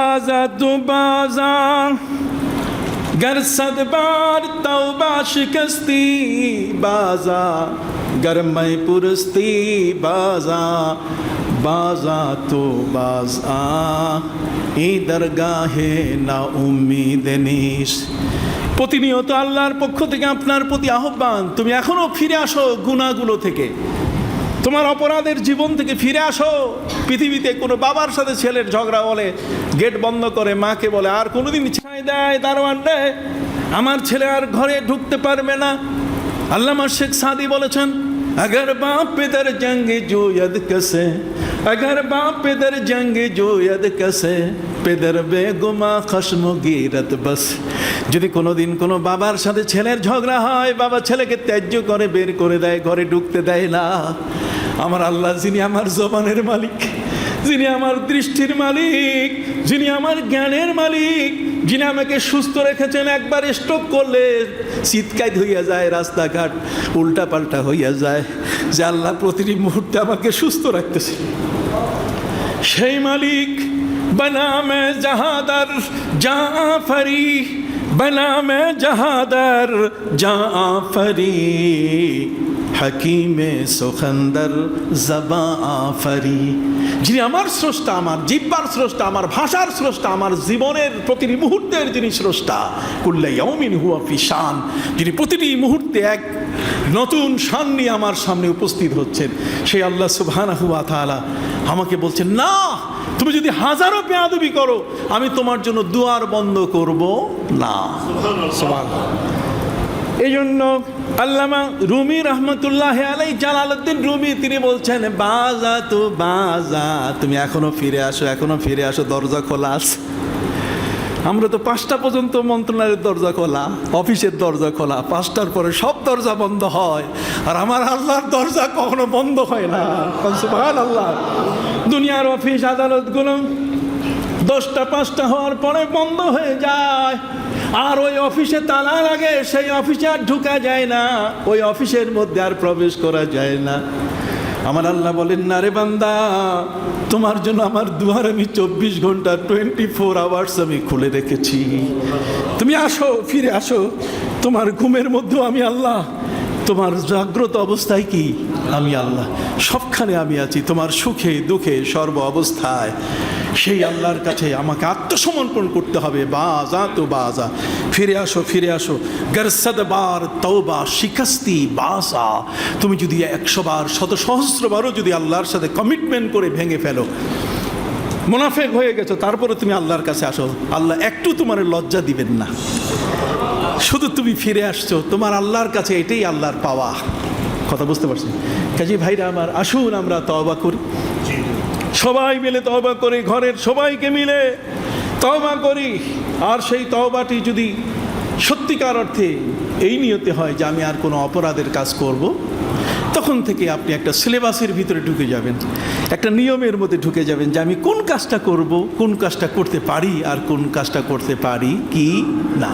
آزاد و بازا گر صد بار توبہ شکستی بازا گر میں پرستی بازا بازا تو باز آ এই দরগাহে না উম্মিদ নিস প্রতিনিয়ত আল্লাহর পক্ষ থেকে আপনার প্রতি আহ্বান, তুমি এখনও ফিরে আসো গুণাগুলো থেকে। তোমার অপরাধের জীবন থেকে ফিরে আসো পৃথিবীতে কোনো বাবার সাথে ছেলের ঝগড়া বলে গেট বন্ধ করে মাকে বলে আর কোনোদিন ছাই দেয় দারোয়ান দেয় আমার ছেলে আর ঘরে ঢুকতে পারবে না আল্লামা শেখ সাদি বলেছেন अगर बाप पिदर जंग जो यद कसे اگر با پدر جنگ جوید کسে পেদের বেগুমা খসম গিরত বস যদি কোনো দিন কোনো বাবার সাথে ছেলের ঝগড়া হয়, বাবা ছেলেকে ত্যায্য করে বের করে দেয়, ঘরে ঢুকতে দেয় না। আমার আল্লাহ যিনি আমার জবানের মালিক, যিনি আমার দৃষ্টির মালিক, যিনি আমার জ্ঞানের মালিক, যিনি আমাকে সুস্থ রেখেছেন, একবার স্ট্রোক করলে চিৎকাই হইয়া যায়, রাস্তাঘাট উল্টা পাল্টা হইয়া যায়। যে আল্লাহ প্রতিটি মুহূর্তে আমাকে সুস্থ রাখতেছে। সেই মালিক বনামে জাহাদার, জাফরি বনামে জাহাদার, জাফরি, হাকিমে সুখন্দর জবা আফরি যিনি আমার স্রষ্টা, আমার জিব্বার স্রষ্টা, আমার ভাষার স্রষ্টা, আমার জীবনের প্রতিটি মুহূর্তের যিনি স্রষ্টা কুল্লাই ইয়মিন হুয়া ফিশান যিনি প্রতিটি মুহূর্তে এক নতুন শান নিয়ে আমার সামনে উপস্থিত হচ্ছেন। সেই আল্লাহ সুবহানাহু তাআলা আমাকে বলছেন না তুমি যদি হাজারো পেয়াদবি করো আমি তোমার জন্য দুয়ার বন্ধ করব না। এই জন্য আল্লামা রুমি রহমতুল্লাহ আলাই জালালউদ্দিন রুমি তিনি বলছেন বাজা তো বাজা তুমি এখনও ফিরে আসো এখনও ফিরে আসো দরজা খোলা আছে। আমরা তো পাঁচটা পর্যন্ত মন্ত্রণালয়ের দরজা খোলা, অফিসের দরজা খোলা, পাঁচটার পরে সব দরজা বন্ধ হয়। আর আমার আল্লাহর দরজা কখনো বন্ধ হয় না। সুবহান আল্লাহ দুনিয়ার অফিস আদালতগুলো দশটা, পাঁচটা হওয়ার পরে বন্ধ হয়ে যায়। আর ওই অফিসে তালা লাগে সেই অফিসে আর ঢুকা যায় না। ওই অফিসের মধ্যে আর প্রবেশ করা যায় না। আমার আল্লাহ বলেন, না রে বান্দা, তোমার জন্য আমার দুয়ার আমি চব্বিশ ঘণ্টা টোয়েন্টি ফোর আওয়ার্স আমি খুলে রেখেছি তুমি আসো, ফিরে আসো। তোমার ঘুমের মধ্যেও আমি আল্লাহ। তোমার জাগ্রত অবস্থায় কি? আমি আল্লাহ। সবখানে আমি আছি, তোমার সুখে, দুঃখে, সর্ব অবস্থায়। সেই আল্লাহর কাছে আমাকে আত্মসমর্পণ করতে হবে। বাজা তো বাজা ফিরে আসো ফিরে আসো। গরসদ বার তওবা শিকাস্তি বাসা। তুমি যদি একশো বার, শত সহস্রবারও যদি আল্লাহর সাথে কমিটমেন্ট করে ভেঙে ফেলো, মোনাফেক হয়ে গেছো, তারপরে তুমি আল্লাহর কাছে আসো। আল্লাহ একটু তোমার লজ্জা দিবেন না। শুধু তুমি ফিরে আসছো, তোমার আল্লাহর কাছে এটাই আল্লাহর পাওয়া। কথা বুঝতে পারছি? কাজী ভাইরা আমার, আসুন আমরা তওবা করি। সবাই মিলে তওবা করি, ঘরের সবাইকে মিলে। তওবা করি, আর সেই তওবাটি যদি সত্যিকার অর্থে এই নিয়তে হয় যে আমি আর কোনো অপরাধের কাজ করব, তখন থেকে আপনি একটা সিলেবাসের ভিতরে ঢুকে যাবেন, একটা নিয়মের মধ্যে ঢুকে যাবেন যে আমি কোন কাজটা করব, কোন কাজটা করতে পারি আর কোন কাজটা করতে পারি কি না।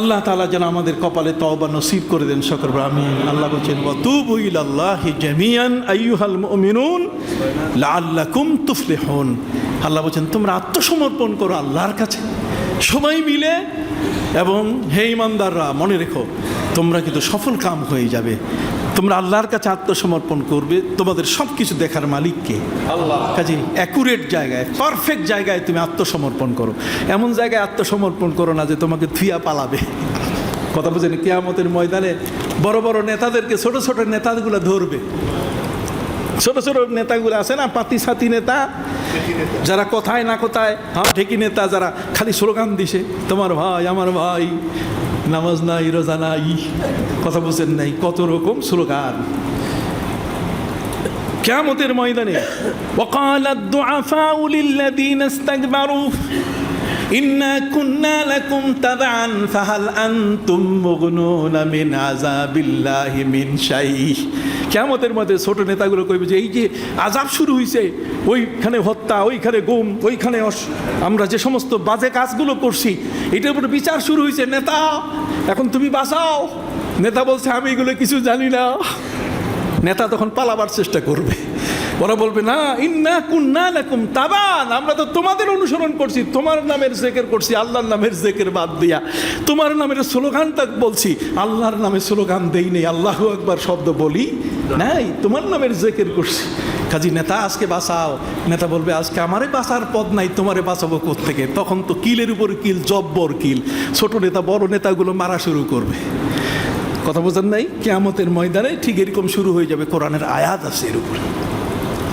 আল্লাহ তালা যেন আমাদের কপালে তওবা নসিব করে দেন সকল আমি আল্লাহ বলছেন, ওয়াতুবু ইলাল্লাহি জামিয়ান আইয়ুহাল মুমিনুন, লাআল্লাকুম তুফলিহুন। আল্লাহ বলছেন, তোমরা আত্মসমর্পণ করো আল্লাহর কাছে। সবাই মিলে এবং হে ইমানদাররা, মনে রেখো, তোমরা কিন্তু সফল কাম হয়ে যাবে। তোমরা আল্লাহর কাছে আত্মসমর্পণ করবে তোমাদের সব কিছু দেখার মালিককে আল্লাহ। কাজে অ্যাকুরেট জায়গায় পারফেক্ট জায়গায় তুমি আত্মসমর্পণ করো। এমন জায়গায় আত্মসমর্পণ করো না যে তোমাকে থুয়া পালাবে। কথা বুঝেন কেয়ামতের ময়দানে বড় বড় নেতাদেরকে ছোট ছোট নেতাগুলো ধরবে। ছোট ছোট নেতাগুলো আছে না পাতি সাতি নেতা? যারা কোথায় না কোথায় হ্যাঁ ঠেকি নেতা যারা খালি স্লোগান দিছে তোমার ভাই আমার ভাই নামাজ নাই রোজা নাই কথা বুঝেন নাই কত রকম স্লোগান কেমতের ময়দানে وقال الضعفاء للذين استكبروا إنا كنا لكم تبعا فهل أنتم مغنون من عذاب الله من شيء কেমতের মধ্যে ছোট নেতাগুলো কইবে যে, এই যে আজাব শুরু হয়েছে ওইখানে হত্যা, ওইখানে গুম, ওইখানে আমরা যে সমস্ত বাজে কাজগুলো করছি, এটার উপরে বিচার শুরু হয়েছে নেতা, এখন তুমি বাঁচাও। নেতা বলছে, আমি এগুলো কিছু জানি না। নেতা তখন পালাবার চেষ্টা করবে। ওরা বলবে, না, ইন্না কুন্না লাকুম তাবান। আমরা তো তোমাদের অনুসরণ করছি, তোমার নামের জেকের করছি, আল্লাহর নামের জেকের বাদ দিয়া। তোমার নামের স্লোগানটা বলছি, আল্লাহর নামে স্লোগান দেই নেই, আল্লাহ একবার শব্দ বলি নাই, তোমার নামের জেকের করছি। কাজী নেতা, আজকে বাঁচাও। নেতা বলবে, আজকে আমারে বাঁচার পদ নাই, তোমারে বাঁচাবো থেকে তখন তো কিলের উপর কিল, জব্বর কিল। ছোট নেতা, বড় নেতাগুলো মারা শুরু করবে। কথা বোঝেন নাই? কেয়ামতের ময়দানে ঠিক এরকম শুরু হয়ে যাবে, কোরআনের আয়াত আছে এর উপরে।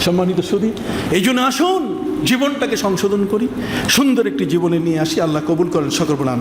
সম্মানিত সুদী এই জন্য আসুন, জীবনটাকে সংশোধন করি, সুন্দর একটি জীবনে নিয়ে আসি, আল্লাহ কবুল করেন, সকল।